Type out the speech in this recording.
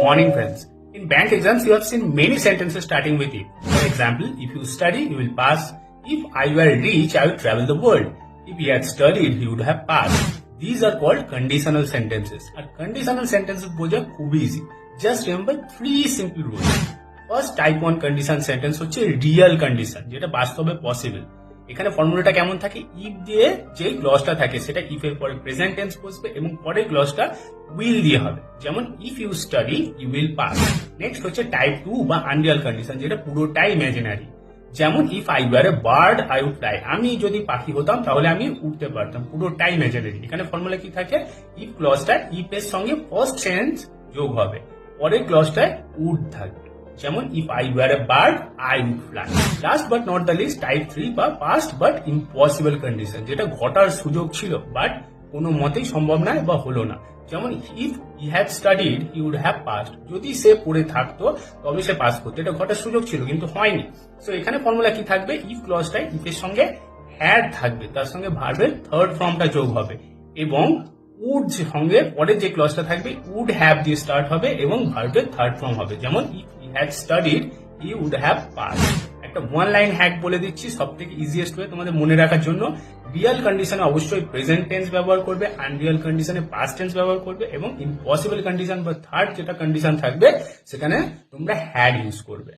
Morning friends. In bank exams, you have seen many sentences starting with if. For example, if you study, you will pass. If I were rich, I would travel the world. If he had studied, he would have passed. These are called conditional sentences. R conditional sentences বোঝা খুব easy just remember three simple rule first type one condition sentence হচ্ছে real condition যেটা বাস্তবে possible এখানে ফর্মুলাটা কেমন থাকে? If দিয়ে যে ক্লজটা থাকে, সেটা ইফ এর পরে প্রেজেন্ট টেন্স বসবে এবং পরের ক্লজটা উইল দিয়ে হবে। যেমন if you study you will pass next হচ্ছে টাইপ টু বা আনরিয়াল কন্ডিশন যেটা পুরোটাই ইমাজিনারি যেমন if I were a bird I would fly আমি যদি পাখি হতাম, তাহলে আমি উঠতে পারতাম। পুরো পুরোটাই ইমাজিনারি এখানে ফর্মুলা কি থাকে? ইফ ক্লজটা ইফ এর সঙ্গে ফার্স্ট সেন্স যোগ হবে। পরের ক্লজটায় উড থাকবে। যেমন if I were a bird I would fly last but not the least type three বা পাস্ট বাট ইম্পসিবল কন্ডিশন যেটা ঘটার সুযোগ ছিল বাট কোনো মতেই সম্ভব নয় বা হলো না। যেমন if he had studied he would have passed যদি সে পড়ে থাকতো, তবে সে পাস করতো। এটা ঘটার সুযোগ ছিল, কিন্তু হয়নি। সো এখানে ফর্মুলা কি থাকবে? ইফ ক্লজটাই ইফ এর সঙ্গে হ্যাড থাকবে, তার সঙ্গে ভার্বের থার্ড ফর্মটা যোগ হবে। এবং উড সঙ্গে পরে যে ক্লজটা থাকবে উড হ্যাভ দিয়ে স্টার্ট হবে এবং ভার্বের থার্ড ফর্ম হবে। যেমন if had studied he would have pass একটা ওয়ান লাইন হ্যাক বলে দিচ্ছি সব থেকে ইজিয়েস্ট ওয়ে তোমাদের মনে রাখার জন্য রিয়েল কন্ডিশনে অবশ্যই প্রেজেন্ট টেন্স ব্যবহার করবে আনরিয়াল কন্ডিশনে পাস্ট টেন্স ব্যবহার করবে এবং ইম্পসিবল কন্ডিশন বা থার্ড যেটা কন্ডিশন থাকবে, সেখানে তোমরা হ্যাড ইউজ করবে।